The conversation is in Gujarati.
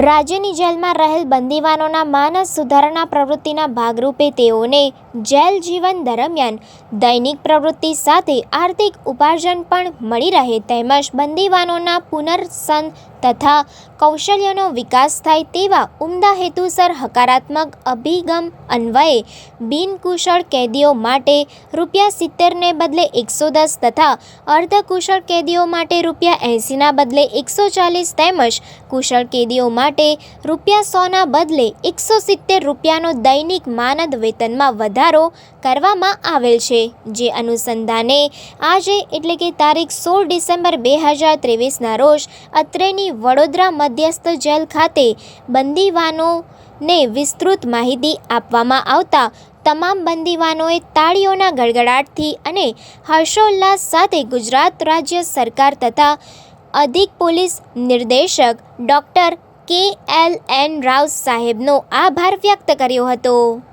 રાજ્યની જેલમાં રહેલ બંદીવાનોના માનસ સુધારણા પ્રવૃત્તિના ભાગરૂપે તેઓને જેલ જીવન દરમિયાન દૈનિક પ્રવૃત્તિ સાથે આર્થિક ઉપાર્જન પણ મળી રહે, તેમજ બંદીવાનોના પુનર્વસન તથા કૌશલ્યનો વિકાસ થાય તેવા ઉમદા હેતુસર હકારાત્મક અભિગમ અન્વયે બિનકુશળ કેદીઓ માટે રૂપિયા સિત્તેરને બદલે એકસો દસ તથા અર્ધકુશળ કેદીઓ માટે રૂપિયા એંસીના બદલે એકસો ચાલીસ તેમજ કુશળ કેદીઓ માટે રૂપિયા સોના બદલે એકસો સિત્તેર રૂપિયાનો દૈનિક માનદ વેતનમાં વધારો કરવામાં આવેલ છે. જે અનુસંધાને આજે એટલે કે તારીખ સોળ ડિસેમ્બર બે હજાર ત્રેવીસના રોજ અત્રેની વડોદરા મધ્યસ્થ જેલ ખાતે બંદીવાનોને વિસ્તૃત માહિતી આપવામાં આવતા તમામ બંદીવાનોએ તાળીઓના ગડગડાટથી અને હર્ષોલ્લાસ સાથે ગુજરાત રાજ્ય સરકાર તથા અધિક પોલીસ નિર્દેશક ડૉક્ટર કે એલ એન રાવ સાહેબનો આભાર વ્યક્ત કર્યો હતો.